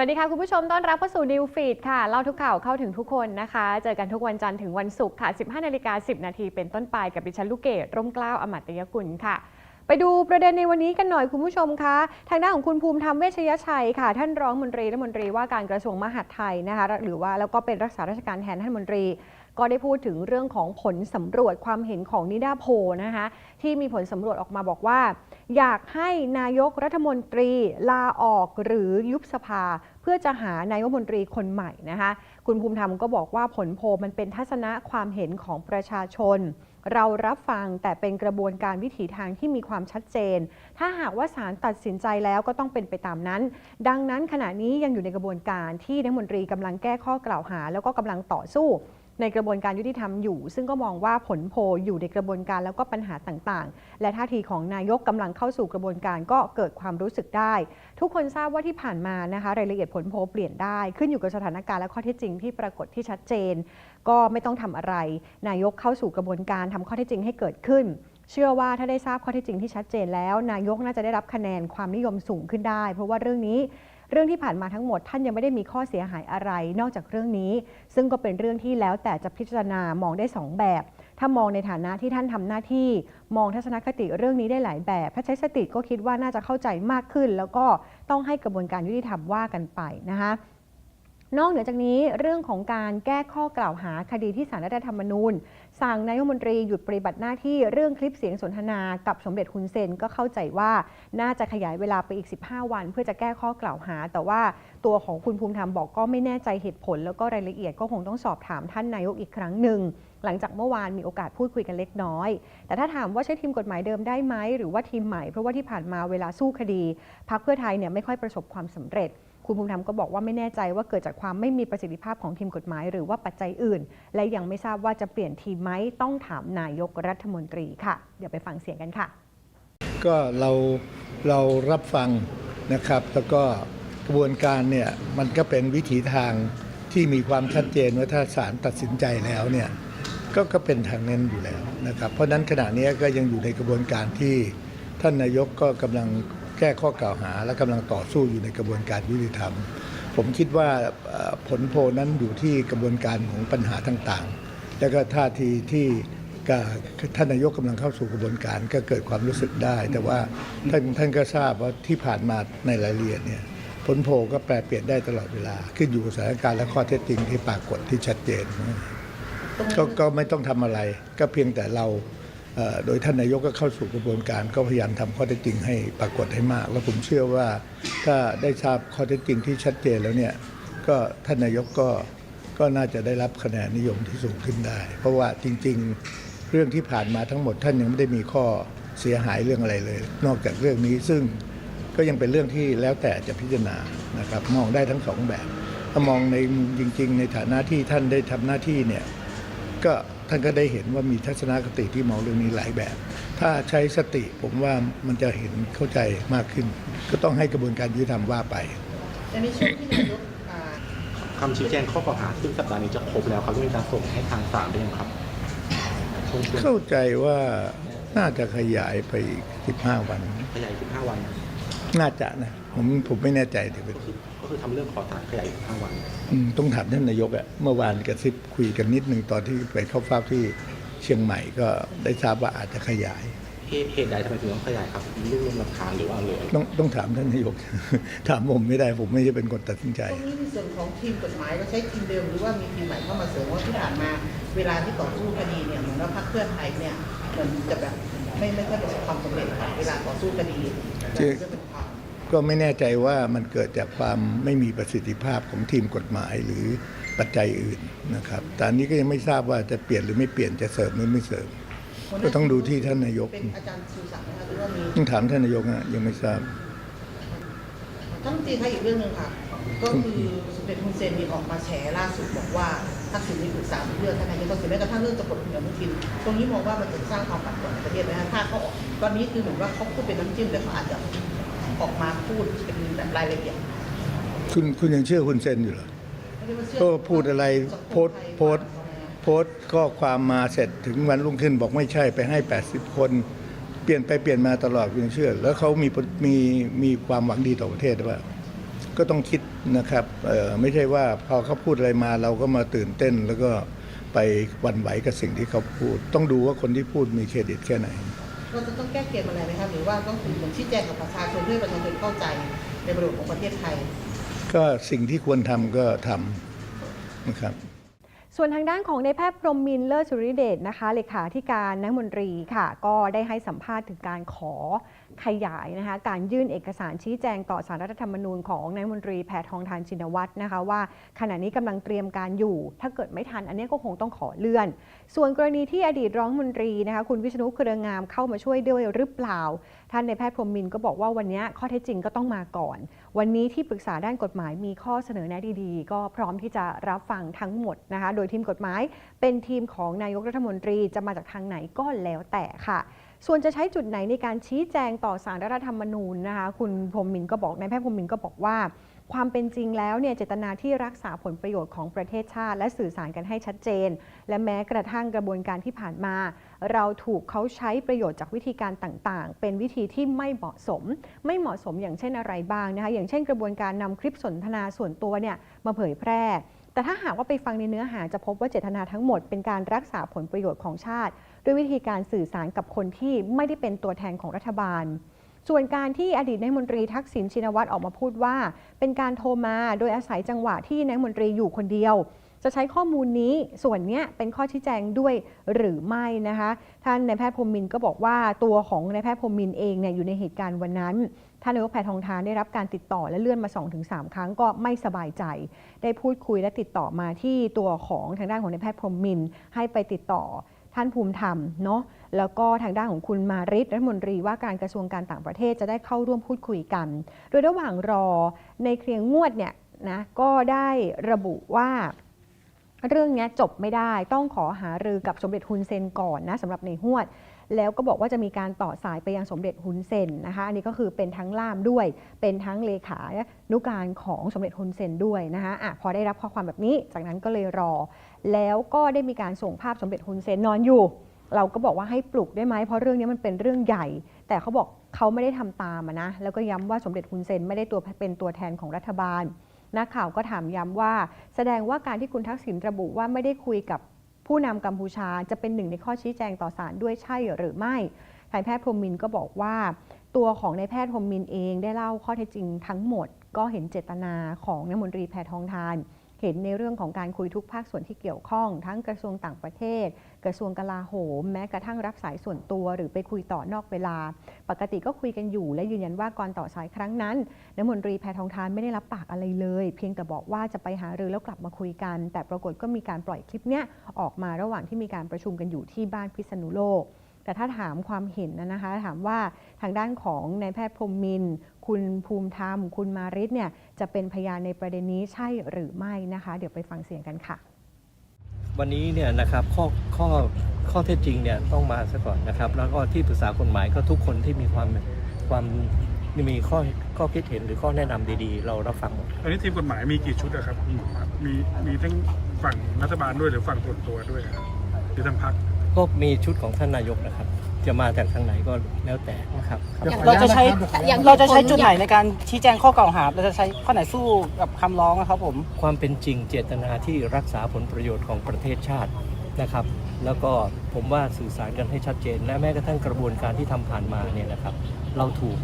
วัสดีค่ะ คุณผู้ชมต้อนรับเข้าสู่ New Feed ค่ะ เล่าทุกข่าวเข้าถึงทุกคนนะคะ เจอกันทุกวันจันทร์ถึงวันศุกร์ค่ะ 15นาฬิกา10 นาทีเป็นต้นไปกับดิฉันลูกเกดร่มเกล้าอมตยกุลค่ะไปดูประเด็นในวันนี้กันหน่อยคุณผู้ชมคะทางด้านของคุณภูมิธรรมเวชยชัยค่ะ ท่านรองมนตรีรัฐมนตรีว่าการกระทรวงมหาดไทยนะคะหรือว่าแล้วก็เป็นรักษาราชการแทนท่านมนตรี ก็ได้พูดถึงเรื่องของผลสำรวจความเห็นของนิดาโพนะคะที่มีผลสำรวจออกมาบอกว่า อยากให้นายกรัฐมนตรีลาออกหรือยุบสภา เพื่อจะหานายกรัฐมนตรีคนใหม่นะคะ คุณภูมิธรรมก็บอกว่าผลโพมันเป็นทัศนะความเห็นของประชาชน เรารับฟังแต่เป็นกระบวนการวิถีทางที่มีความชัดเจน ถ้าหากว่าศาลตัดสินใจแล้วก็ต้องเป็นไปตามนั้น ดังนั้นขณะนี้ยังอยู่ในกระบวนการที่รัฐมนตรีกำลังแก้ข้อกล่าวหา แล้วก็กำลังต่อสู้ ในกระบวนการยุติธรรมอยู่ ซึ่งก็มองว่าผลโพอยู่ในกระบวนการแล้วก็ปัญหาต่างๆ และท่าทีของนายกกำลังเข้าสู่กระบวนการก็เกิดความรู้สึกได้ ทุกคนทราบว่าที่ผ่านมานะคะรายละเอียดผลโพเปลี่ยนได้ขึ้นอยู่กับสถานการณ์และข้อเท็จจริงที่ปรากฏที่ชัดเจน ก็ไม่ต้องทำอะไร นายกเข้าสู่กระบวนการทำข้อเท็จจริงให้เกิดขึ้นเชื่อว่าถ้าได้ทราบข้อเท็จจริงที่ชัดเจนแล้ว นายกน่าจะได้รับคะแนนความนิยมสูงขึ้นได้ เพราะว่าเรื่องนี้ เรื่องที่ผ่านมาทั้งหมดท่านยังไม่ได้มีข้อเสียหายอะไร นอกจากเรื่องนี้ ซึ่งก็เป็นเรื่องที่แล้วแต่จะพิจารณามองได้สองแบบ ถ้ามองในฐานะที่ท่านทำหน้าที่ มองทัศนคติเรื่องนี้ได้หลายแบบ ถ้าใช้สติก็คิดว่าน่าจะเข้าใจมากขึ้น แล้วก็ต้องให้กระบวนการยุติธรรมว่ากันไปนะคะนอกเหนือจากนี้เรื่องของการแก้ข้อกล่าวหาคดีที่สารรัฐธรรมนูญ สั่งนายกมนตรีหยุดปฏิบัติหน้าที่เรื่องคลิปเสียงสนทนากับสมเด็จฮุนเซนก็เข้าใจว่าน่าจะขยายเวลาไปอีก 15 วัน เพื่อจะแก้ข้อกล่าวหา แต่ว่าตัวของคุณภูมิธรรมบอกก็ไม่แน่ใจเหตุผล แล้วก็รายละเอียดก็คงต้องสอบถามท่านนายกอีกครั้งหนึ่งหลังจากเมื่อวานมีโอกาสพูดคุยกันเล็กน้อย แต่ถ้าถามว่าใช้ทีมกฎหมายเดิมได้ไหมหรือว่าทีมใหม่เพราะว่าที่ผ่านมาเวลาสู้คดีพรรคเพื่อไทยเนี่ยไม่ค่อยประสบความสำเร็จ คุณภูมิธรรมก็บอกว่าไม่แน่ใจว่าเกิดจากความไม่มีประสิทธิภาพของทีมกฎหมาย หรือว่าปัจจัยอื่น และยังไม่ทราบว่าจะเปลี่ยนทีมไหมต้องถามนายกรัฐมนตรีค่ะ เดี๋ยวไปฟังเสียงกันค่ะ ก็เราเรารับฟังนะครับ แล้วก็กระบวนการเนี่ยมันก็เป็นวิถีทางที่มีความชัดเจนว่าถ้าศาลตัดสินใจแล้วเนี่ยก็ก็เป็นทางนั้นอยู่แล้วนะครับ เพราะฉะนั้นขณะนี้ก็ยังอยู่ในกระบวนการที่ท่านนายกก็กำลัง แก้ข้อกล่าวหา และกำลังต่อสู้อยู่ในกระบวนการยุติธรรม ผมคิดว่าผลโพนั้นอยู่ที่กระบวนการของปัญหาต่างๆ แล้วก็ท่าทีที่ท่านนายกกำลังเข้าสู่กระบวนการก็เกิดความรู้สึกได้ แต่ว่าท่านท่านก็ทราบว่าที่ผ่านมาในรายละเอียดเนี่ยผลโพก็แปรเปลี่ยนได้ตลอดเวลา ขึ้นอยู่กับสถานการณ์และข้อเท็จจริงที่ปรากฏที่ชัดเจนก็ก็ไม่ต้องทำอะไร ก็เพียงแต่เรา โดยท่านนายกก็เข้าสู่กระบวนการก็พยายามทำข้อเท็จจริงให้ปรากฏให้มาก แล้วผมเชื่อว่าถ้าได้ทราบข้อเท็จจริงที่ชัดเจนแล้วเนี่ยก็ท่านนายกก็ก็น่าจะได้รับคะแนนนิยมที่สูงขึ้นได้ เพราะว่าจริง ๆ เรื่องที่ผ่านมาทั้งหมดท่านยังไม่ได้มีข้อเสียหายเรื่องอะไรเลย นอกจากเรื่องนี้ซึ่งก็ยังเป็นเรื่องที่แล้วแต่จะพิจารณานะครับมองได้ทั้งสองแบบ ถ้ามองในจริง ๆ ในฐานะที่ท่านได้ทำหน้าที่เนี่ยก็ ท่านก็ได้เห็นว่ามีทัศนคติที่มองเรื่องนี้หลายแบบ ถ้าใช้สติผมว่ามันจะเห็นเข้าใจมากขึ้น ก็ต้องให้กระบวนการยุติธรรมว่าไปแต่ในช่วงที่นายกอ่าคำชี้แจงข้อกล่าวหาซึ่งสัปดาห์นี้จะครบแล้วครับที่มีการส่งให้ทางศาลได้ยังครับช่วงช่วงเข้าใจว่าน่าจะขยายไปอีก15 วัน ขยาย15 วัน น่าจะนะ ผมผมไม่แน่ใจเดี๋ยวไปก็ คือก็คือทำเรื่องขอศาลขยาย15วัน อืมต้องถามท่านนายกอะเมื่อวานกระซิบคุยกันนิดหนึ่งตอนที่ไปเข้าเฝ้าที่เชียงใหม่ก็ได้ทราบว่าอาจจะขยาย เหตุเหตุใดทำไมถึงต้องขยายครับเรื่องหลักฐานหรือว่าอะไรต้องต้องถามท่านนายก ถามผมไม่ได้ผมไม่ใช่เป็นคนตัดสินใจ ตรงนี้ในส่วนของทีมกฎหมายก็ใช้ทีมเดิมหรือว่ามีทีมใหม่เข้ามาเสริมว่าที่ผ่านมา เวลาที่ต่อสู้คดีเนี่ยเหมือนว่าพรรคเพื่อไทยเนี่ยเหมือนจะแบบไม่ไม่ค่อยประสบความสำเร็จค่ะเวลาต่อสู้คดีจริงจะเป็นความ ก็ไม่แน่ใจว่ามันเกิดจากความไม่มีประสิทธิภาพของทีมกฎหมายหรือปัจจัยอื่นนะครับแต่อันนี้ก็ยังไม่ทราบว่าจะเปลี่ยนหรือไม่เปลี่ยนจะเสริมหรือไม่เสริม ก็ต้องดูที่ท่านนายก เป็นอาจารย์ชูศักดิ์นะคะหรือว่ามีต้องถามท่านนายกนะยังไม่ทราบ ท่านรัฐมนตรีคะอีกเรื่องหนึ่งค่ะ ก็คือสมเด็จฮุนเซนมีออกมาแฉล่าสุดบอกว่าทักษิณมีปรึกษาเรื่องท่านนายกทักษิณแม้กระทั่งเรื่องจะปลดคุณอนุทินตรงนี้มองว่ามันจะสร้างความปั่นป่วนในประเทศไหมคะถ้าเขาออกตอนนี้คือเหมือนว่าเขาพูดเป็นน้ำจิ้มแต่เขาอาจจะ ออกมาพูดเป็นแบบรายละเอียดคุณคุณยังเชื่อคุณเซนอยู่เหรอไม่ได้ว่าเชื่อก็พูดอะไรโพสต์โพสต์โพสต์ข้อความมาเสร็จถึงวันรุ่งขึ้นบอกไม่ใช่ไปให้ 80 คน เปลี่ยนไปเปลี่ยนมาตลอดคุณยังเชื่อ แล้วเขามีมีมีความหวังดีต่อประเทศหรือเปล่าก็ต้องคิดนะครับเอ่อไม่ใช่ว่าพอเขาพูดอะไรมาเราก็มาตื่นเต้น แล้วก็ไปหวั่นไหวกับสิ่งที่เขาพูด ต้องดูว่าคนที่พูดมีเครดิตแค่ไหน เราจะต้องแก้เกมอะไรไหมครับหรือว่าต้องคือเหมือนชี้แจงกับประชาชนเพื่อประชาชนเข้าใจในบริบทของประเทศไทย ก็สิ่งที่ควรทำก็ทำนะครับ ส่วนทางด้านของในายแพทย์พรมมินเลิศสุริเดชนะคะเลขาธิการนักมนตรีค่ะ ก็ได้ให้สัมภาษณ์ถึงการขอขยายนะคะการยื่นเอกสารชี้แจงต่อสารรัฐธรรมนูญของนายมนตรีแพทองทานชินวัตรนะคะว่าขณะนี้กำลังเตรียมการอยู่ ถ้าเกิดไม่ทันอันนี้ก็คงต้องขอเลื่อน ส่วนกรณีที่อดีตร้องมนตรีนะคะคุณวิษณุเครืองามเข้ามาช่วยด้วยหรือเปล่า ท่านในายแพทย์พรมมินก็บอกว่าวันนี้ข้อเท็จจริงก็ต้องมาก่อน วันนี้ที่ปรึกษาด้านกฎหมายมีข้อเสนอแนะดีๆ ก็พร้อมที่จะรับฟังทั้งหมดนะคะ โดยทีมกฎหมายเป็นทีมของนายกรัฐมนตรีจะมาจากทางไหนก็แล้วแต่ค่ะส่วนจะใช้จุดไหนในการชี้แจงต่อสารรัฐธรรมนูญนะคะ คุณพรมมินก็บอกนายแพทย์พรมมินก็บอกว่า ความเป็นจริงแล้วเนี่ยเจตนาที่รักษาผลประโยชน์ของประเทศชาติ และสื่อสารกันให้ชัดเจน และแม้กระทั่งกระบวนการที่ผ่านมา เราถูกเขาใช้ประโยชน์จากวิธีการต่างๆ เป็นวิธีที่ไม่เหมาะสม ไม่เหมาะสมอย่างเช่นอะไรบ้างนะคะอย่างเช่นกระบวนการนำคลิปสนทนาส่วนตัวเนี่ยมาเผยแพร่ แต่ถ้าหากว่าไปฟังในเนื้อหาจะพบว่าเจตนาทั้งหมดเป็นการรักษาผลประโยชน์ของชาติ ด้วยวิธีการสื่อสารกับคนที่ไม่ได้เป็นตัวแทนของรัฐบาลส่วนการที่อดีตนายมนตรีทักษิณชินวัตรออกมาพูดว่า เป็นการโทรมาโดยอาศัยจังหวะที่นายมนตรีอยู่คนเดียว จะใช้ข้อมูลนี้ส่วนนี้เป็นข้อชี้แจงด้วยหรือไม่นะคะ ท่านนายแพทย์พรมมินก็บอกว่าตัวของนายแพทย์พรมมินเองเนี่ยอยู่ในเหตุการณ์วันนั้นท่านนายกแพทองทานได้รับการติดต่อและเลื่อนมา 2-3 ครั้งก็ไม่สบายใจ ได้พูดคุยและติดต่อมาที่ตัวของทางด้านของนายแพทย์พรมมินให้ไปติดต่อท่านภูมิธรรมเนาะแล้วก็ทางด้านของคุณมาริศรัฐมนตรีว่าการกระทรวงการต่างประเทศจะได้เข้าร่วมพูดคุยกัน โดยระหว่างรอในเคลียงงวดเนี่ยนะก็ได้ระบุว่า เรื่องนี้จบไม่ได้ต้องขอหารือกับสมเด็จฮุนเซนก่อนนะสำหรับในหวด แล้วก็บอกว่าจะมีการต่อสายไปยังสมเด็จฮุนเซนนะคะ อันนี้ก็คือเป็นทั้งล่ามด้วย เป็นทั้งเลขานุการของสมเด็จฮุนเซนด้วยนะคะอะพอได้รับข้อความแบบนี้จากนั้นก็เลยรอ แล้วก็ได้มีการส่งภาพสมเด็จฮุนเซนนอนอยู่ เราก็บอกว่าให้ปลุกได้ไหมเพราะเรื่องนี้มันเป็นเรื่องใหญ่ แต่เขาบอกเขาไม่ได้ทำตามนะแล้วก็ย้ำว่าสมเด็จฮุนเซนไม่ได้ตัวเป็นตัวแทนของรัฐบาล นักข่าวก็ถามย้ำว่า แสดงว่าการที่คุณทักษิณระบุว่าไม่ได้คุยกับผู้นำกัมพูชาจะเป็นหนึ่งในข้อชี้แจงต่อศาลด้วยใช่หรือไม่นายแพทย์พรหมมินก็บอกว่า ตัวของนายแพทย์พรหมมินเองได้เล่าข้อเท็จจริงทั้งหมด ก็เห็นเจตนาของนายมนตรีแพทองทาน เห็นในเรื่องของการคุยทุกภาคส่วนที่เกี่ยวข้อง ทั้งกระทรวงต่างประเทศ กระทรวงกลาโหม แม้กระทั่งรับสายส่วนตัว หรือไปคุยต่อนอกเวลา ปกติก็คุยกันอยู่ และยืนยันว่าก่อนต่อสายครั้งนั้นนายมนตรีแพทองทานไม่ได้รับปากอะไรเลย เพียงแต่บอกว่าจะไปหารือแล้วกลับมาคุยกัน แต่ปรากฏก็มีการปล่อยคลิปเนี้ยออกมาระหว่างที่มีการประชุมกันอยู่ที่บ้านพิษณุโลก แต่ถ้าถามความเห็นนะนะคะ ถามว่าทางด้านของนายแพทย์พรมมินคุณภูมิธรรม คุณมาริศเนี่ยจะเป็นพยานในประเด็นนี้ใช่หรือไม่นะคะ เดี๋ยวไปฟังเสียงกันค่ะ วันนี้เนี่ยนะครับข้อข้อข้อเท็จจริงเนี่ยต้องมาซะก่อนนะครับ แล้วก็ที่ปรึกษากฎหมายก็ทุกคนที่มีความความมีข้อข้อคิดเห็นหรือข้อแนะนำดีๆ เรารับฟังหมดตอนนี้ทีมกฎหมายมีกี่ชุดอะครับคุณหมอครับมีมีทั้งฝั่งรัฐบาลด้วยหรือฝั่งส่วนตัวด้วยครับหรือทั้งพักก็มีชุดของท่านนายกนะครับ จะมาจากทางไหนก็แล้วแต่นะครับครับเราจะใช้อย่างเราจะใช้จุดอย่างไหนในการชี้แจงข้อกล่าวหา เราจะใช้ข้อไหนสู้กับคำร้องอะครับผม ความเป็นจริงเจตนาที่รักษาผลประโยชน์ของประเทศชาตินะครับ แล้วก็ผมว่าสื่อสารกันให้ชัดเจน และแม้กระทั่งกระบวนการที่ทำผ่านมาเนี่ยนะครับ เราถูก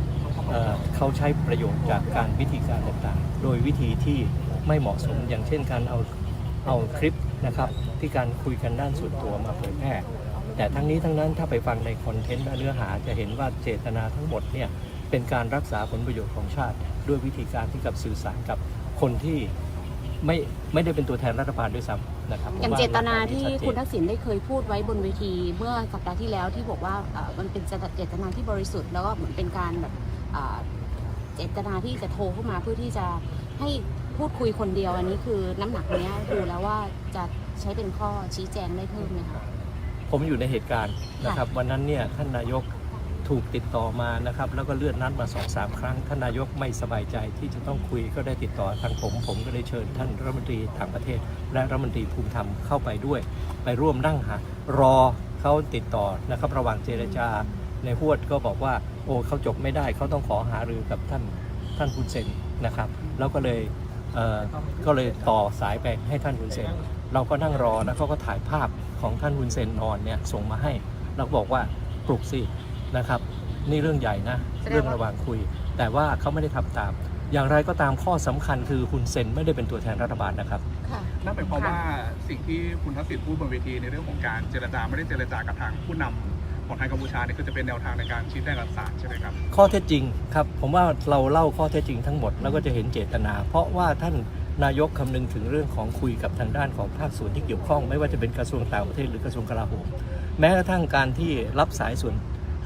เอ่อเขาใช้ประโยชน์จากการวิธีการต่างๆ โดยวิธีที่ไม่เหมาะสมอย่างเช่นการเอาเอาคลิปนะครับที่การคุยกันด้านส่วนตัวมาเผยแพร่ แต่ทั้งนี้ทั้งนั้นถ้าไปฟังในคอนเทนต์และเนื้อหาจะเห็นว่าเจตนาทั้งหมดเนี่ยเป็นการรักษาผลประโยชน์ของชาติ ด้วยวิธีการที่กับสื่อสารกับคนที่ไม่ไม่ได้เป็นตัวแทนรัฐบาลด้วยซ้ำนะครับอย่างผมว่เจตนาที่ชัดเจนคุณทักษิณได้เคยพูดไว้บนเวที เมื่อสัปดาห์ที่แล้วที่บอกว่าเอ่อมันเป็นเจตนาที่บริสุทธิ์แล้วก็เหมือนเป็นการแบบเอ่อเจตนาที่จะโทรเข้ามาเพื่อที่จะให้พูดคุยคนเดียวอันนี้คือน้ำหนักเนี้ยดูแล้วว่าจะใช้เป็นข้อชี้แจงได้เพิ่มไหมคะ ผมอยู่ในเหตุการณ์นะครับ วันนั้นเนี่ยท่านนายกถูกติดต่อมานะครับ แล้วก็เลื่อนนัดมาสองสามครั้ง ท่านนายกไม่สบายใจที่จะต้องคุยก็ได้ติดต่อทางผม ผมก็ได้เชิญท่านรัฐมนตรีต่างประเทศ และรัฐมนตรีภูมิธรรมเข้าไปด้วย ไปร่วมนั่งหารอเขาติดต่อนะครับ ระหว่างเจรจาในหวดก็บอกว่าโอ้เขาจบไม่ได้เขาต้องขอหารือกับท่านท่านคุณเซนนะครับ แล้วก็เลยเอ่อ ก็เลยต่อสายไปให้ท่านคุณเซน เราก็นั่งรอแล้วเขาก็ถ่ายภาพของท่านฮุนเซนนอนเนี่ยส่งมาให้เราก็บอกว่าปลุกสินะครับ นี่เรื่องใหญ่นะ เรื่องระหว่างคุย แต่ว่าเขาไม่ได้ทำตาม อย่างไรก็ตามข้อสำคัญคือฮุนเซนไม่ได้เป็นตัวแทนรัฐบาลนะครับค่ะนั่นหมายความว่าสิ่งที่คุณทักษิณพูดบนเวทีในเรื่องของการเจรจาไม่ได้เจรจากับทางผู้นำ ของทางกัมพูชาเนี่ยคือจะเป็นแนวทางในการชี้แจงกับศาลใช่ไหมครับ ข้อเท็จจริงครับผมว่าเราเล่าข้อเท็จจริงทั้งหมดแล้วก็จะเห็นเจตนา เพราะว่าท่านนายกคำนึงถึงเรื่องของคุยกับทางด้านของภาคส่วนที่เกี่ยวข้อง ไม่ว่าจะเป็นกระทรวงต่างประเทศหรือกระทรวงกลาโหมแม้กระทั่งการที่รับสายส่วน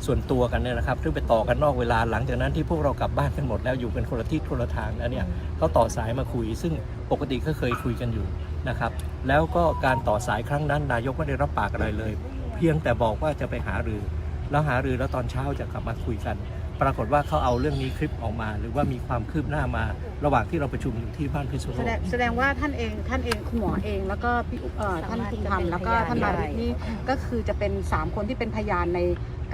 ส่วนตัวกันเนี่ยนะครับซึ่งไปต่อกันนอกเวลาหลังจากนั้นที่พวกเรากลับบ้านกันหมดแล้วอยู่กันคนละที่คนละทางแล้วเนี่ยเขาต่อสายมาคุย ซึ่งปกติก็เคยคุยกันอยู่นะครับแล้วก็การต่อสายครั้งนั้นนายกไม่ได้รับปากอะไรเลย เพียงแต่บอกว่าจะไปหารือ แล้วหารือแล้วตอนเช้าจะกลับมาคุยกัน ปรากฏว่าเขาเอาเรื่องนี้คลิปออกมา หรือว่ามีความคืบหน้ามา ระหว่างที่เราประชุมอยู่ที่บ้านพิษณุแสโลดกงแสดงว่าท่านเองท่านเองคุณหมอเองแล้วก็พี่อุ๊บเอ่อท่านภูมิธรรมแล้วก็ท่านมาริกนี่ก็คือจะเป็น3คนที่เป็นพยานใน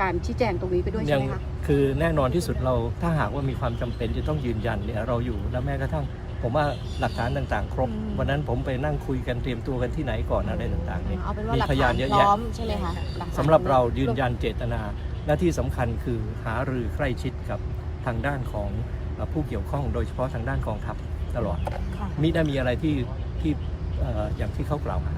การชี้แจงตรงนี้ไปด้วยยัใช่ไหมคะ คือแน่นอนที่สุดเราถ้าหากว่ามีความจำเป็นจะต้องยืนยันเนี่ยเราอยู่และแม้กระทั่ง ผมว่าหลักฐานต่างๆ ครบ อืม วันนั้นผมไปนั่งคุยกันเตรียมตัวกันที่ไหนก่อนอะไรต่างๆเนี่ย เอาเป็นว่ามีหลักพยาฐานนเยอะพร้แยะอมใช่ไหมคะหลักฐนสำหรับเรายืนยันเจตนาและที่สำคัญคือหารือใกล้ชิดกับทางด้านของเอ่อผู้เกี่ยวข้องโดยเฉพาะทางด้านกองทัพตลอดค่ะมิได้มีอะไรที่ที่เอ่ออย่างที่เขากล่าวหา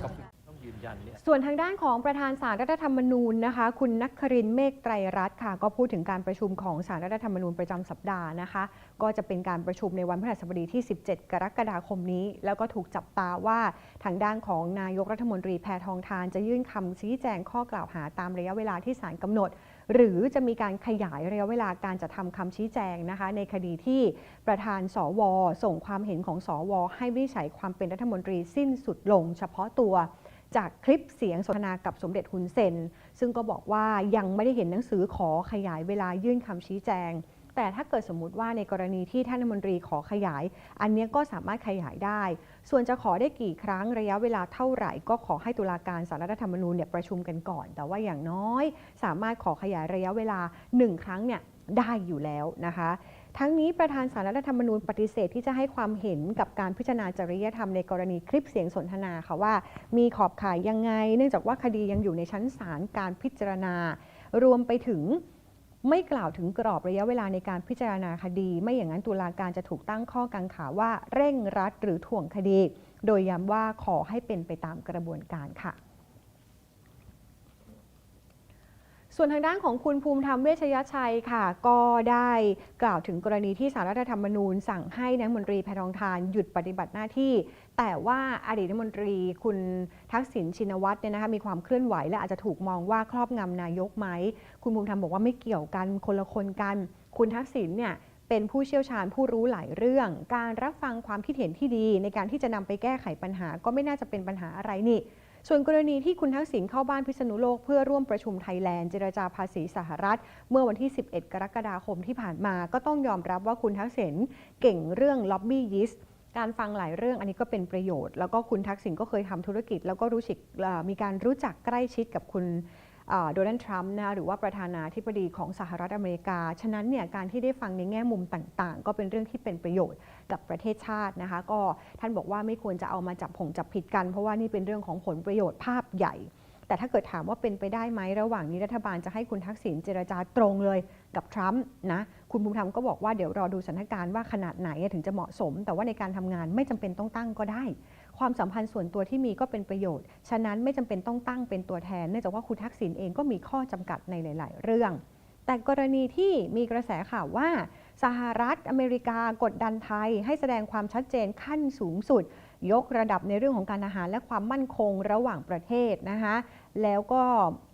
ครับต้องยืนยันเนี่ย ส่วนทางด้านของประธานสารรัฐธรรมนูญนะคะ คุณนักครินเมฆไตรรัตน์ค่ะ ก็พูดถึงการประชุมของสารรัฐธรรมนูญประจำสัปดาห์นะคะ ก็จะเป็นการประชุมในวันพฤหัสบดีที่ 17 กรกฎาคมนี้ แล้วก็ถูกจับตาว่าทางด้านของนายกรัฐมนตรีแพทองทาน จะยื่นคำชี้แจงข้อกล่าวหาตามระยะเวลาที่ศาลกำหนด หรือจะมีการขยายระยะเวลาการจะทำคำชี้แจงนะคะ ในคดีที่ประธานสว ส่งความเห็นของสว ให้วิจัยความเป็นรัฐมนตรีสิ้นสุดลง เฉพาะตัว จากคลิปเสียงสนทนากับสมเด็จฮุนเซน ซึ่งก็บอกว่ายังไม่ได้เห็นหนังสือขอขยายเวลายื่นคำชี้แจง แต่ถ้าเกิดสมมุติว่าในกรณีที่ท่านรัฐมนตรีขอขยาย อันนี้ก็สามารถขยายได้ ส่วนจะขอได้กี่ครั้งระยะเวลาเท่าไหร่ ก็ขอให้ตุลาการสารรัฐธรรมนูญเนี่ยประชุมกันก่อน แต่ว่าอย่างน้อย สามารถขอขยายระยะเวลา 1 ครั้งเนี่ยได้อยู่แล้วนะคะ ทั้งนี้ประธานสารรัฐธรรมนูญปฏิเสธที่จะให้ความเห็นกับการพิจารณาจริยธรรมในกรณีคลิปเสียงสนทนาค่ะว่า มีขอบข่ายยังไง เนื่องจากว่าคดียังอยู่ในชั้นศาลการพิจารณา รวมไปถึงไม่กล่าวถึงกรอบระยะเวลาในการพิจารณาคดี ไม่อย่างนั้นตุลาการจะถูกตั้งข้อกังขาว่าเร่งรัดหรือถ่วงคดี โดยย้ำว่าขอให้เป็นไปตามกระบวนการค่ะ ส่วนทางด้านของคุณภูมิธรรมเวชยชัยค่ะ ก็ได้กล่าวถึงกรณีที่สารรัฐธรรมนูญ สั่งให้นายมนตรีแพทองทานหยุดปฏิบัติหน้าที่ แต่ว่าอดีตรัฐมนตรีคุณทักษิณชินวัตรเนี่ยนะคะมีความเคลื่อนไหวและอาจจะถูกมองว่าครอบงำนายกไหม คุณภูมิธรรมบอกว่าไม่เกี่ยวกันคนละคนกัน คุณทักษิณเนี่ยเป็นผู้เชี่ยวชาญผู้รู้หลายเรื่อง การรับฟังความคิดเห็นที่ดี ในการที่จะนำไปแก้ไขปัญหาก็ไม่น่าจะเป็นปัญหาอะไรนี่ ส่วนกรณีที่คุณทักษิณเข้าบ้านพิษณุโลกเพื่อร่วมประชุมไทยแลนด์เจรจาภาษีสหรัฐ เมื่อวันที่ 11 กรกฎาคมที่ผ่านมาก็ต้องยอมรับว่าคุณทักษิณเก่งเรื่องล็อบบี้ยิสต์การฟังหลายเรื่องอันนี้ก็เป็นประโยชน์ แล้วก็คุณทักษิณก็เคยทำธุรกิจ แล้วก็รู้สึกมีการรู้จักใกล้ชิดกับคุณ โดนัลด์ทรัมป์นะหรือว่าประธานาธิบดีของสหรัฐอเมริกา ฉะนั้นเนี่ยการที่ได้ฟังในแง่มุมต่างๆ ก็เป็นเรื่องที่เป็นประโยชน์กับประเทศชาตินะคะ ก็ท่านบอกว่าไม่ควรจะเอามาจับผงจับผิดกัน เพราะว่านี่เป็นเรื่องของผลประโยชน์ภาพใหญ่ แต่ถ้าเกิดถามว่าเป็นไปได้ไหมระหว่างนี้รัฐบาลจะให้คุณทักษิณเจรจาตรงเลยกับทรัมป์นะคุณภูมิธรรมก็บอกว่าเดี๋ยวรอดูสถานการณ์ว่าขนาดไหนถึงจะเหมาะสม แต่ว่าในการทำงานไม่จำเป็นต้องตั้งก็ได้ ความสัมพันธ์ส่วนตัวที่มีก็เป็นประโยชน์ ฉะนั้นไม่จำเป็นต้องตั้งเป็นตัวแทน เนื่องจากว่าคุณทักษิณเองก็มีข้อจำกัดในหลาย ๆ เรื่อง แต่กรณีที่มีกระแสข่าวว่า สหรัฐอเมริกากดดันไทย ให้แสดงความชัดเจนขั้นสูงสุด ยกระดับในเรื่องของการอาหารและความมั่นคงระหว่างประเทศนะคะแล้วก็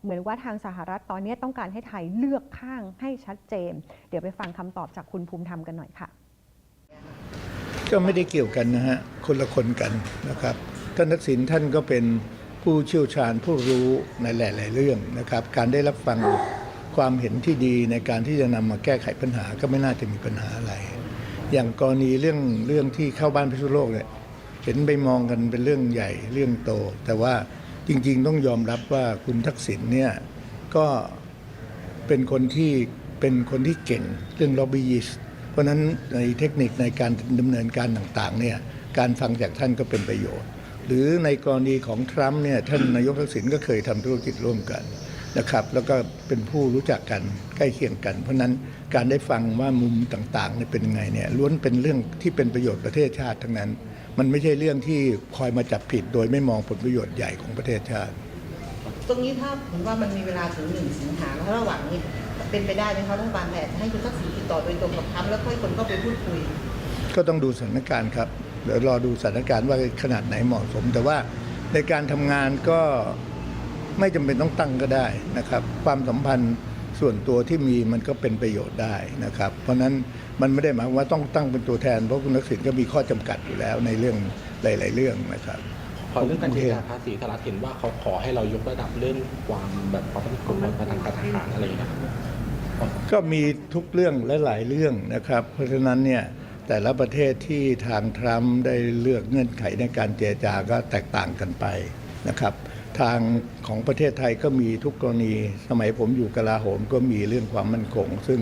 เหมือนว่าทางสหรัฐตอนนี้ต้องการให้ไทยเลือกข้างให้ชัดเจน เดี๋ยวไปฟังคำตอบจากคุณภูมิธรรมกันหน่อยค่ะ ก็ไม่ได้เกี่ยวกันนะฮะคนละคนกันนะครับท่านทักษิณท่านก็เป็นผู้เชี่ยวชาญผู้รู้ในหลาย ๆ เรื่องนะครับ การได้รับฟังความเห็นที่ดีในการที่จะนำมาแก้ไขปัญหาก็ไม่น่าจะมีปัญหาอะไร อย่างกรณีเรื่องเรื่องที่เข้าบ้านพิษณุโลกเนี่ยเห็นไปมองกันเป็นเรื่องใหญ่เรื่องโต แต่ว่าจริง ๆ ต้องยอมรับว่าคุณทักษิณเนี่ยก็เป็นคนที่เป็นคนที่เก่งเรื่อง lobbyist เพราะฉะนั้นในเทคนิคในการดำเนินการต่างๆเนี่ยการฟังจากท่านก็เป็นประโยชน์ หรือในกรณีของทรัมป์เนี่ยท่านนายกทักษิณก็เคยทำธุรกิจร่วมกันนะครับแล้วก็เป็นผู้รู้จักกันใกล้เคียงกัน เพราะฉะนั้นการได้ฟังว่ามุมต่างๆเนี่ยเป็นยังไงเนี่ยล้วนเป็นเรื่องที่เป็นประโยชน์ประเทศชาติทั้งนั้น มันไม่ใช่เรื่องที่คอยมาจับผิด โดยไม่มองผลประโยชน์ใหญ่ของประเทศชาติ ตรงนี้ถ้าเห็นว่ามันมีเวลาถึงหนึ่งสิงหาแล้วระหว่างนี้ เป็นไปได้ไหมคะรัฐบาลแผนให้คุณทักษิณติดต่อโดยตรงกับทรัมป์แล้วค่อยคนเข้าไปพูดคุย ก็ต้องดูสถานการณ์ครับเดี๋ยวรอดูสถานการณ์ว่าขนาดไหนเหมาะสม แต่ว่าในการทำงานก็ไม่จำเป็นต้องตั้งก็ได้นะครับ ความสัมพันธ์ส่วนตัวที่มีมันก็เป็นประโยชน์ได้นะครับ เพราะฉะนั้นมันไม่ได้หมายความว่าต้องตั้งเป็นตัวแทนเพราะคุณทักษิณก็มีข้อจำกัดอยู่แล้วในเรื่องหลาย ๆ เรื่องนะครับขอเรื่องการเจรจาภาษีสหรัฐเห็นว่าเขาขอให้เรายกระดับเรื่องความแบบความเป็นกฎหมายทางการทหารอะไรอย่างเงี้ยครับ ก็มีทุกเรื่องและหลายเรื่องนะครับ เพราะฉะนั้นเนี่ยแต่ละประเทศที่ทางทรัมป์ได้เลือกเงื่อนไขในการเจรจาก็แตกต่างกันไปนะครับ ทางของประเทศไทยก็มีทุกกรณี สมัยผมอยู่กลาโหมก็มีเรื่องความมั่นคง ซึ่ง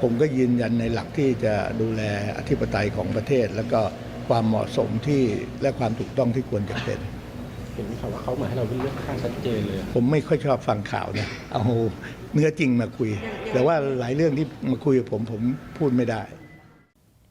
ผมก็ยืนยันในหลักที่จะดูแลอธิปไตยของประเทศ แล้วก็ความเหมาะสมที่และความถูกต้องที่ควรจะเป็น เห็นไหมครับว่าเขาเหมือนให้เราเลือกข้างชัดเจนเลย ผมไม่ค่อยชอบฟังข่าวนะเอาเนื้อจริงมาคุย แต่ว่าหลายเรื่องที่มาคุยกับผมผมพูดไม่ได้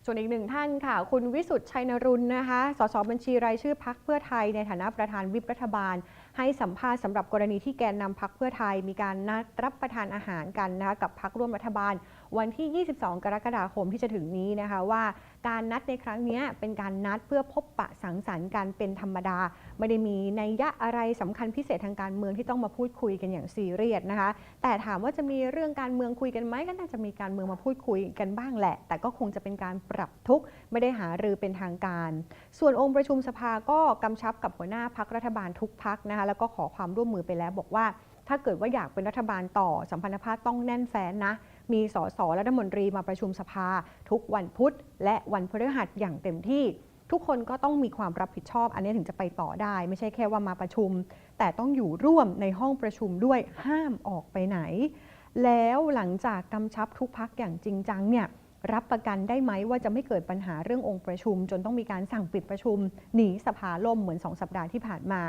ส่วนอีกหนึ่งท่านค่ะ คุณวิสุทธ์ชัยนรุณนะคะ สสบัญชีรายชื่อพักเพื่อไทยในฐานะประธานวิปรัฐบาล ให้สัมภาษณ์สำหรับกรณีที่แกนนำพักเพื่อไทย มีการนัดรับประทานอาหารกันนะคะกับพักร่วมรัฐบาล วันที่ 22 กรกฎาคมที่จะถึงนี้นะคะว่าการนัดในครั้งนี้เป็นการนัดเพื่อพบปะสังสรรค์กันเป็นธรรมดา ไม่ได้มีนัยยะอะไรสำคัญพิเศษทางการเมืองที่ต้องมาพูดคุยกันอย่างซีเรียสนะคะ แต่ถามว่าจะมีเรื่องการเมืองคุยกันไหมก็น่าจะมีการเมืองมาพูดคุยกันบ้างแหละ แต่ก็คงจะเป็นการปรับทุกไม่ได้หารือเป็นทางการ ส่วนองค์ประชุมสภาก็กำชับกับหัวหน้าพักรัฐบาลทุกพักนะคะแล้วก็ขอความร่วมมือไปแล้วบอกว่าถ้าเกิดว่าอยากเป็นรัฐบาลต่อสัมพันธภาพต้องแน่นแฟ้นนะ มีสสและรัฐมนตรีมาประชุมสภา ทุกวันพุธ และวันพฤหัสอย่างเต็มที่ทุกคนก็ต้องมีความรับผิดชอบ อันนี้ถึงจะไปต่อได้ ไม่ใช่แค่ว่ามาประชุม แต่ต้องอยู่ร่วมในห้องประชุมด้วยห้ามออกไปไหน แล้วหลังจากกำชับทุกพักอย่างจริงจังเนี่ยรับประกันได้ไหมว่าจะไม่เกิดปัญหาเรื่ององค์ประชุม จนต้องมีการสั่งปิดประชุมหนีสภาล่มเหมือนสองสัปดาห์ที่ผ่านมา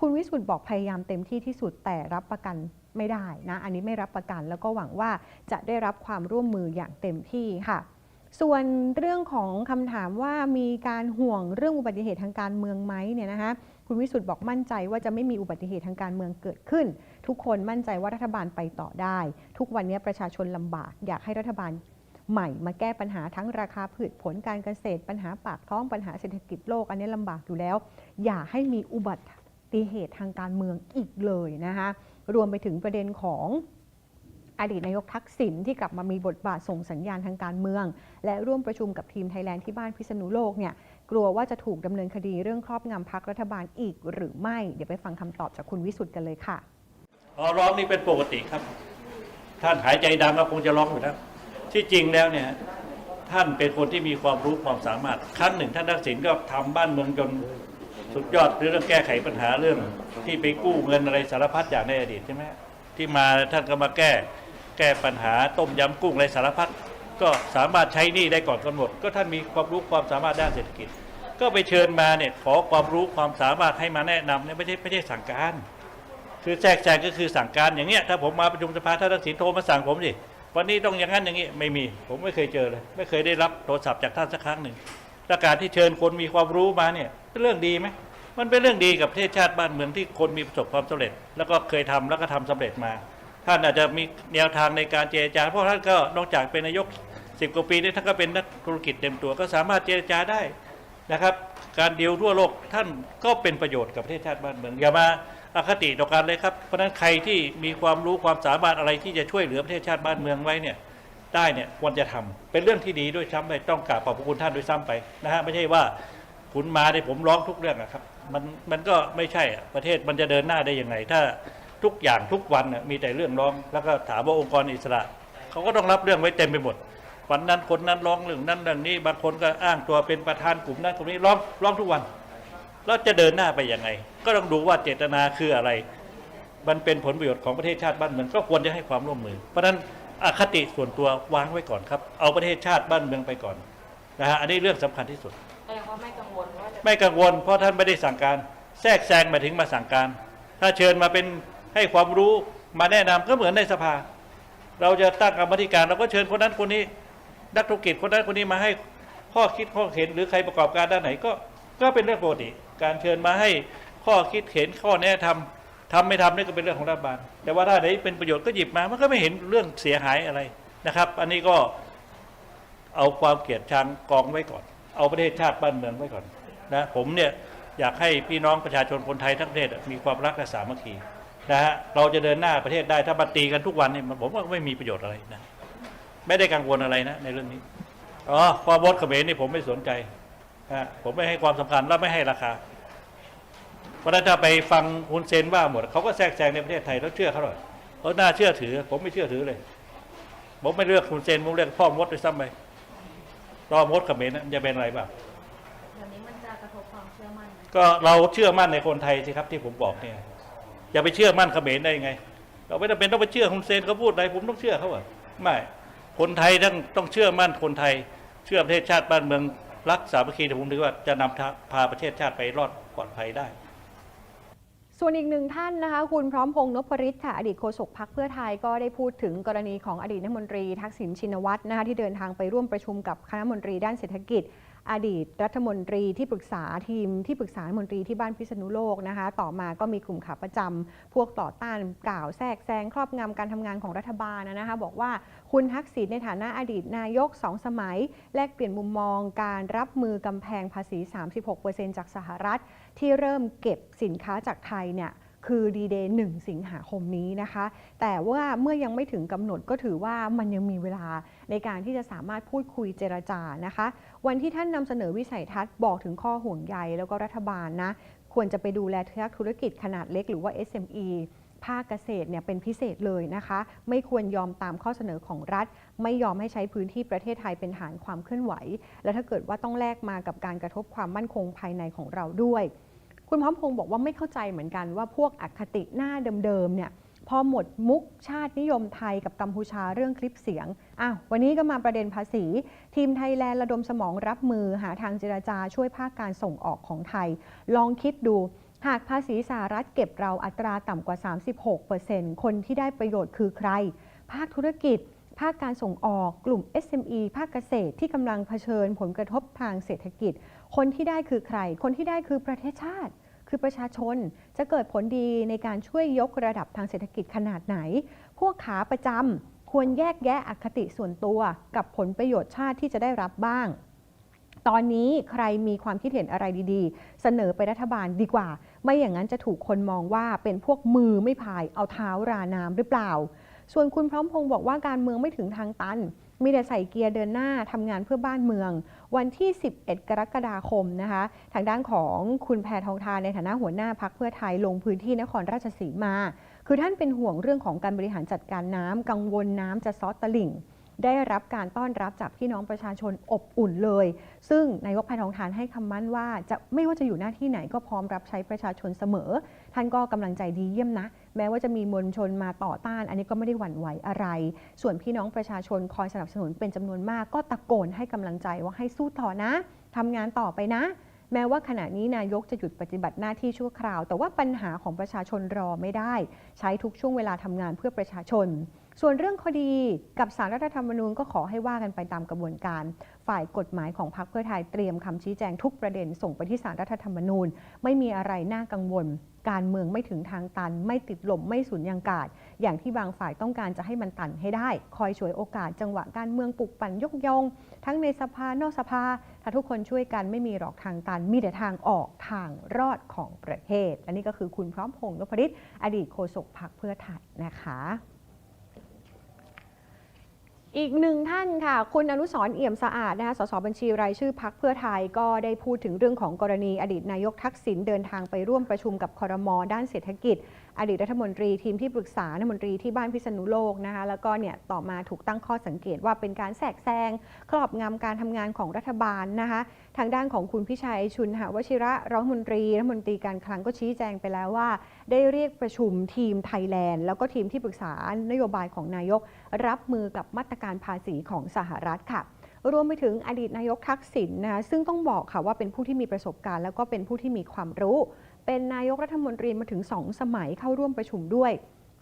คุณวิสุทธ์บอกพยายามเต็มที่ที่สุดแต่รับประกัน ไม่ได้นะอันนี้ไม่รับประกัน แล้วก็หวังว่าจะได้รับความร่วมมืออย่างเต็มที่ค่ะส่วนเรื่องของคำถามว่ามีการห่วงเรื่องอุบัติเหตุทางการเมืองไหมเนี่ยนะคะคุณวิสุทธ์บอกมั่นใจว่าจะไม่มีอุบัติเหตุทางการเมืองเกิดขึ้น ทุกคนมั่นใจว่ารัฐบาลไปต่อได้ ทุกวันนี้ประชาชนลำบาก อยากให้รัฐบาลใหม่มาแก้ปัญหาทั้งราคาพืชผลการเกษตร ปัญหาปากท้องปัญหาเศรษฐกิจโลก อันนี้ลำบากอยู่แล้ว อย่าให้มีอุบัติเหตุทางการเมืองอีกเลยนะคะ รวมไปถึงประเด็นของอดีตนายกทักษิณที่กลับมามีบทบาทส่งสัญญาณทางการเมือง และร่วมประชุมกับทีมไทยแลนด์ที่บ้านพิษณุโลกเนี่ยกลัวว่าจะถูกดำเนินคดีเรื่องครอบงำพักรัฐบาลอีกหรือไม่ เดี๋ยวไปฟังคำตอบจากคุณวิสุทธ์กันเลยค่ะอ๋อร้องนี่เป็นปกติครับ ท่านหายใจดังก็คงจะร้องอยู่แล้วที่จริงแล้วเนี่ยท่านเป็นคนที่มีความรู้ความสามารถครั้งหนึ่งท่านทักษิณก็ทำบ้านเมืองจน สุดยอดเรื่องแก้ไขปัญหาเรื่อง ที่ไปกู้เงินอะไรสารพัดอย่างในอดีตใช่ไหมที่มาท่านก็มาแก้แก้ปัญหาต้มยำกุ้งอะไรสารพัดก็สามารถใช้หนี้ได้ก่อนกำหนด ก็ท่านมีความรู้ความสามารถด้านเศรษฐกิจ ก็ไปเชิญมาเนี่ยขอความรู้ความสามารถให้มาแนะนำเนี่ยไม่ใช่ไม่ใช่สั่งการ คือแทรกแซงก็คือสั่งการอย่างเงี้ยถ้าผมมาประชุมสภาท่านทักษิณโทรมาสั่งผมสิวันนี้ต้องอย่างนั้นอย่างนี้ไม่มี ผมไม่เคยเจอเลย ไม่เคยได้รับโทรศัพท์จากท่านสักครั้งหนึ่ง และการที่เชิญคนมีความรู้มาเนี่ยเป็นเรื่องดีไหมมันเป็นเรื่องดีกับประเทศชาติบ้านเมืองที่คนมีประสบความสำเร็จ แล้วก็เคยทำแล้วก็ทำสำเร็จมา ท่านอาจจะมีแนวทางในการเจรจาเพราะท่านก็นอกจากเป็นนายกสิบกว่าปีนี้ท่านก็เป็นนักธุรกิจเต็มตัวก็สามารถเจรจาได้นะครับ การเดียวทั่วโลกท่านก็เป็นประโยชน์กับประเทศชาติบ้านเมืองอย่ามาอคติต่อกันเลยครับเพราะฉะนั้นใครที่มีความรู้ความสามารถอะไรที่จะช่วยเหลือประเทศชาติบ้านเมืองไว้เนี่ย ได้เนี่ยควรจะทำเป็นเรื่องที่ดีด้วยซ้ำไปต้องกราบขอบพระคุณท่านด้วยซ้ำไปนะฮะไม่ใช่ว่าคุณมาในผมร้องทุกเรื่องนะครับ มันมันก็ไม่ใช่อะประเทศมันจะเดินหน้าได้ยังไง ถ้าทุกอย่างทุกวันน่ะมีแต่เรื่องร้อง แล้วก็ถามว่าองค์กรอิสระเขาก็ต้องรับเรื่องไว้เต็มไปหมดวันนั้นคนนั้นร้องเรื่องนั้นเรื่องนี้บางคนก็อ้างตัวเป็นประธานกลุ่มนั้นกลุ่มนี้ร้องร้องทุกวันแล้วจะเดินหน้าไปยังไง ก็ต้องดูว่าเจตนาคืออะไร มันเป็นผลประโยชน์ของประเทศชาติบ้านเมืองก็ควรจะให้ความร่วมมือ เพราะฉะนั้น อคติส่วนตัววางไว้ก่อนครับ เอาประเทศชาติบ้านเมืองไปก่อนนะฮะอันนี้เรื่องสำคัญที่สุดแสดงว่าไม่กังวลว่าจะไม่กังวล เพราะท่านไม่ได้สั่งการ แทรกแซงมาถึงมาสั่งการ ถ้าเชิญมาเป็นให้ความรู้มาแนะนำก็เหมือนในสภา เราจะตั้งกรรมธิการเราก็เชิญคนนั้นคนนี้ นักธุรกิจคนนั้นคนนี้มาให้ข้อคิดข้อเห็นหรือใครประกอบการด้านไหนก็ก็เป็นเรื่องปกติ การเชิญมาให้ข้อคิดเห็นข้อแนะทำ ทำไม่ทำนี่ก็เป็นเรื่องของรัฐบาล แต่ว่าถ้าไหนเป็นประโยชน์ก็หยิบมา มันก็ไม่เห็นเรื่องเสียหายอะไรนะครับ อันนี้ก็เอาความเกลียดชังกองไว้ก่อน เอาประเทศชาติบ้านเมืองไว้ก่อนนะผมเนี่ยอยากให้พี่น้องประชาชนคนไทยทั้งประเทศมีความรักและสามัคคีนะฮะเราจะเดินหน้าประเทศได้ถ้ามาตีกันทุกวันเนี่ยผมว่าไม่มีประโยชน์อะไรนะไม่ได้กังวลอะไรนะในเรื่องนี้อ๋อความวดเขมรนี่ผมไม่สนใจนะผมไม่ให้ความสำคัญและไม่ให้ราคา เพราะฉะนั้นถ้าไปฟังฮุนเซนว่าหมดเขาก็แทรกแซงในประเทศไทยแล้วเชื่อเขาหน่อยเขาน่าเชื่อถือ ผมไม่เชื่อถือเลยผมไม่เลือกฮุนเซนผมเลือกพ่อมดด้วยซ้ำไปรอมดเขมรนะจะเป็นอะไรบ้างวันนี้มันจะกระทบความเชื่อมั่นไหมก็เราเชื่อมั่นในคนไทยสิครับที่ผมบอกเนี่ยอย่าไปเชื่อมั่นเขมรได้ยังไง เราไม่จำเป็นต้องไปเชื่อฮุนเซนเขาพูดอะไรผมต้องเชื่อเขาเหรอไม่คนไทยต้องต้องเชื่อมั่นคนไทย เชื่อประเทศชาติบ้านเมืองรักสามัคคีแต่ผมถือว่าจะนำทางพาประเทศชาติไปรอดปลอดภัยได้ ส่วนอีกหนึ่งท่านนะคะ คุณพร้อมพงษ์นพฤทธิ์ค่ะ อดีตโฆษกพักเพื่อไทยก็ได้พูดถึงกรณีของอดีตรัฐมนตรีทักษิณชินวัตรนะคะที่เดินทางไปร่วมประชุมกับคณะมนตรีด้านเศรษฐกิจ อดีตรัฐมนตรีที่ปรึกษาทีมที่ปรึกษามนตรีที่บ้านพิษณุโลกนะคะ ต่อมาก็มีกลุ่มขาประจำพวกต่อต้านกล่าวแทรกแซงครอบงำการทำงานของรัฐบาลนะคะ บอกว่าคุณทักษิณในฐานะอดีตนายกสองสมัย แลกเปลี่ยนมุมมองการรับมือกำแพงภาษี 36%จากสหรัฐ ที่เริ่มเก็บสินค้าจากไทยเนี่ยคือดีเดย์1สิงหาคมนี้นะคะ แต่ว่าเมื่อยังไม่ถึงกำหนดก็ถือว่ามันยังมีเวลาในการที่จะสามารถพูดคุยเจรจานะคะ วันที่ท่านนำเสนอวิสัยทัศน์บอกถึงข้อห่วงใยแล้วก็รัฐบาลนะ ควรจะไปดูแลธุรกิจขนาดเล็กหรือว่า SME ภาคเกษตรเนี่ยเป็นพิเศษเลยนะคะ ไม่ควรยอมตามข้อเสนอของรัฐ ไม่ยอมให้ใช้พื้นที่ประเทศไทยเป็นฐานความเคลื่อนไหว และถ้าเกิดว่าต้องแลกมากับการกระทบความมั่นคงภายในของเราด้วย คุณพร้อมพงษ์บอกว่าไม่เข้าใจเหมือนกันว่าพวกอคติหน้าเดิมๆเนี่ยพอหมดมุกชาตินิยมไทยกับกัมพูชาเรื่องคลิปเสียง อ้าว วันนี้ก็มาประเด็นภาษี ทีมไทยแลนด์ระดมสมองรับมือหาทางเจรจาช่วยภาคการส่งออกของไทย ลองคิดดู หากภาษีสหรัฐเก็บเราอัตราต่ำกว่า 36%คนที่ได้ประโยชน์คือใคร ภาคธุรกิจ ภาคการส่งออก กลุ่ม SME ภาคเกษตรที่กำลังเผชิญผลกระทบทางเศรษฐกิจ คนที่ได้คือใคร คนที่ได้คือประเทศชาติ คือประชาชนจะเกิดผลดีในการช่วยยกระดับทางเศรษฐกิจขนาดไหน พวกขาประจำควรแยกแยะอคติส่วนตัวกับผลประโยชน์ชาติที่จะได้รับบ้าง ตอนนี้ใครมีความคิดเห็นอะไรดีๆ เสนอไปรัฐบาลดีกว่า ไม่อย่างนั้นจะถูกคนมองว่าเป็นพวกมือไม่พายเอาเท้าราน้ำหรือเปล่า ส่วนคุณพร้อมพงษ์บอกว่าการเมืองไม่ถึงทางตัน มีแต่ใส่เกียร์เดินหน้าทำงานเพื่อบ้านเมือง วันที่ 11 กรกฎาคมนะคะ ทางด้านของคุณแพทองทานในฐานะหัวหน้าพักเพื่อไทยลงพื้นที่นครราชสีมา คือท่านเป็นห่วงเรื่องของการบริหารจัดการน้ำกังวลน้ำจะซอสตลิ่งได้รับการต้อนรับจากพี่น้องประชาชนอบอุ่นเลย ซึ่งนายกแพทองทานให้คำมั่นว่า จะไม่ว่าจะอยู่หน้าที่ไหนก็พร้อมรับใช้ประชาชนเสมอ ท่านก็กำลังใจดีเยี่ยมนะ แม้ว่าจะมีมวลชนมาต่อต้าน อันนี้ก็ไม่ได้หวั่นไหวอะไร ส่วนพี่น้องประชาชนคอยสนับสนุนเป็นจำนวนมาก ก็ตะโกนให้กำลังใจว่าให้สู้ต่อนะทำงานต่อไปนะ แม้ว่าขณะนี้นายกจะหยุดปฏิบัติหน้าที่ชั่วคราว แต่ว่าปัญหาของประชาชนรอไม่ได้ ใช้ทุกช่วงเวลาทำงานเพื่อประชาชนส่วนเรื่องคดีกับสารรัฐธรรมนูญก็ขอให้ว่ากันไปตามกระบวนการ ฝ่ายกฎหมายของพรรคเพื่อไทยเตรียมคำชี้แจงทุกประเด็นส่งไปที่สารรัฐธรรมนูญ ไม่มีอะไรน่ากังวล การเมืองไม่ถึงทางตัน ไม่ติดลมไม่สูญญากาศ อย่างที่บางฝ่ายต้องการจะให้มันตันให้ได้ คอยฉวยโอกาสจังหวะการเมืองปลุกปั่นยกยง ทั้งในสภานอกสภา ถ้าทุกคนช่วยกันไม่มีหรอกทางตัน มีแต่ทางออกทางรอดของประเทศ อันนี้ก็คือคุณพร้อมพงษ์นพฤทธิ์อดีตโฆษกพรรคเพื่อไทยนะคะ อีกหนึ่งท่านค่ะ คุณอนุสรเอี่ยมสะอาดนะคะสสบัญชีรายชื่อพักเพื่อไทยก็ได้พูดถึงเรื่องของกรณีอดีตนายกทักษิณเดินทางไปร่วมประชุมกับคอรมอด้านเศรษฐกิจ อดีตรัฐมนตรีทีมที่ปรึกษารัฐมนตรีที่บ้านพิษณุโลกนะคะแล้วก็เนี่ยต่อมาถูกตั้งข้อสังเกตว่าเป็นการแทรกแซงครอบงำการทำงานของรัฐบาลนะคะทางด้านของคุณพิชัยชุนหวชิระรัฐมนตรีรัฐมนตรีการคลังก็ชี้แจงไปแล้วว่า ได้เรียกประชุมทีมไทยแลนด์ แล้วก็ทีมที่ปรึกษานโยบายของนายก รับมือกับมาตรการภาษีของสหรัฐค่ะรวมไปถึงอดีตนายกทักษิณนะคะซึ่งต้องบอกค่ะว่าเป็นผู้ที่มีประสบการณ์ แล้วก็เป็นผู้ที่มีความรู้ เป็นนายกรัฐมนตรีมาถึง 2 สมัยเข้าร่วมประชุมด้วย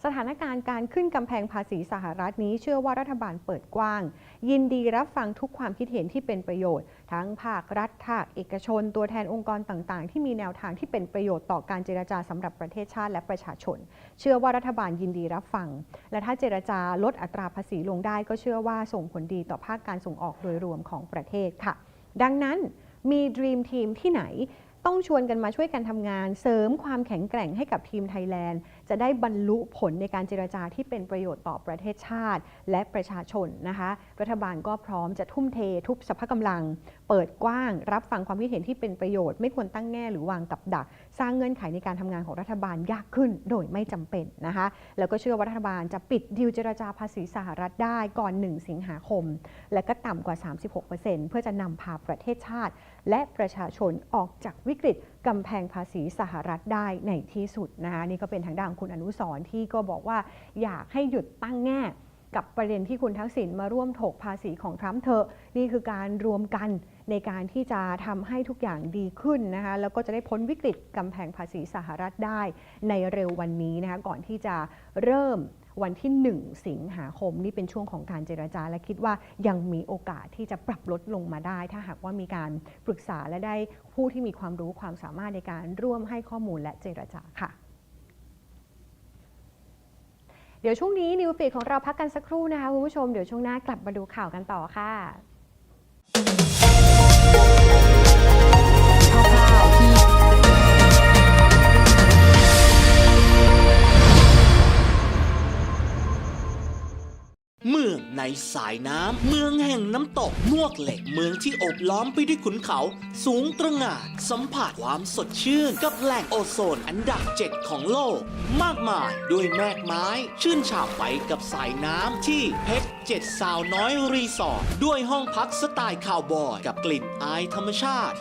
สถานการณ์การขึ้นกำแพงภาษีสหรัฐนี้เชื่อว่ารัฐบาลเปิดกว้าง ยินดีรับฟังทุกความคิดเห็นที่เป็นประโยชน์ ทั้งภาครัฐภาคเอกชน ตัวแทนองค์กรต่างๆ ที่มีแนวทางที่เป็นประโยชน์ต่อการเจรจาสำหรับประเทศชาติและประชาชน เชื่อว่ารัฐบาลยินดีรับฟัง และถ้าเจรจาลดอัตราภาษีลงได้ก็เชื่อว่าส่งผลดีต่อภาคการส่งออกโดยรวมของประเทศค่ะ ดังนั้นมี Dream Team ที่ไหน ต้องชวนกันมาช่วยกันทำงาน เสริมความแข็งแกร่งให้กับทีมไทยแลนด์ จะได้บรรลุผลในการเจรจาที่เป็นประโยชน์ต่อประเทศชาติ และประชาชนนะคะ รัฐบาลก็พร้อมจะทุ่มเททุบสภากำลัง เปิดกว้าง รับฟังความคิดเห็นที่เป็นประโยชน์ ไม่ควรตั้งแง่หรือวางกับดัก สร้างเงื่อนไขในการทำงานของรัฐบาลยากขึ้นโดยไม่จำเป็นนะคะ แล้วก็เชื่อว่ารัฐบาลจะปิดดีลเจรจาภาษีสหรัฐได้ก่อน 1 สิงหาคม และก็ต่ำกว่า 36%เพื่อจะนำพาประเทศชาติ และประชาชนออกจากวิกฤตกำแพงภาษีสหรัฐได้ในที่สุดนะคะนี่ก็เป็นทางด้านของคุณอนุสรที่ก็บอกว่าอยากให้หยุดตั้งแง่กับประเด็นที่คุณทักษิณมาร่วมถกภาษีของทรัมป์เถอนี่คือการรวมกันในการที่จะทำให้ทุกอย่างดีขึ้นนะคะ แล้วก็จะได้พ้นวิกฤตกำแพงภาษีสหรัฐได้ในเร็ววันนี้นะคะ ก่อนที่จะเริ่ม วันที่ 1 สิงหาคมนี่เป็นช่วงของการเจรจา และคิดว่ายังมีโอกาสที่จะปรับลดลงมาได้ ถ้าหากว่ามีการปรึกษาและได้ผู้ที่มีความรู้ความสามารถในการร่วมให้ข้อมูลและเจรจาค่ะเดี๋ยวช่วงนี้นิวฟีดของเราพักกันสักครู่นะคะคุณผู้ชม เดี๋ยวช่วงหน้ากลับมาดูข่าวกันต่อค่ะ เมืองในสายน้ำ เมืองแห่งน้ำตกมวกเหล็ก เมืองที่โอบล้อมไปด้วยขุนเขา สูงตระหง่านสัมผัสความสดชื่น กับแหล่งโอโซนอันดับเจ็ดของโลก มากมายด้วยแมกไม้ ชื่นฉ่ำไปกับสายน้ำที่เพชรเจ็ดสาวน้อยรีสอร์ทด้วยห้องพักสไตล์คาวบอย กับกลิ่นอายธรรมชาติ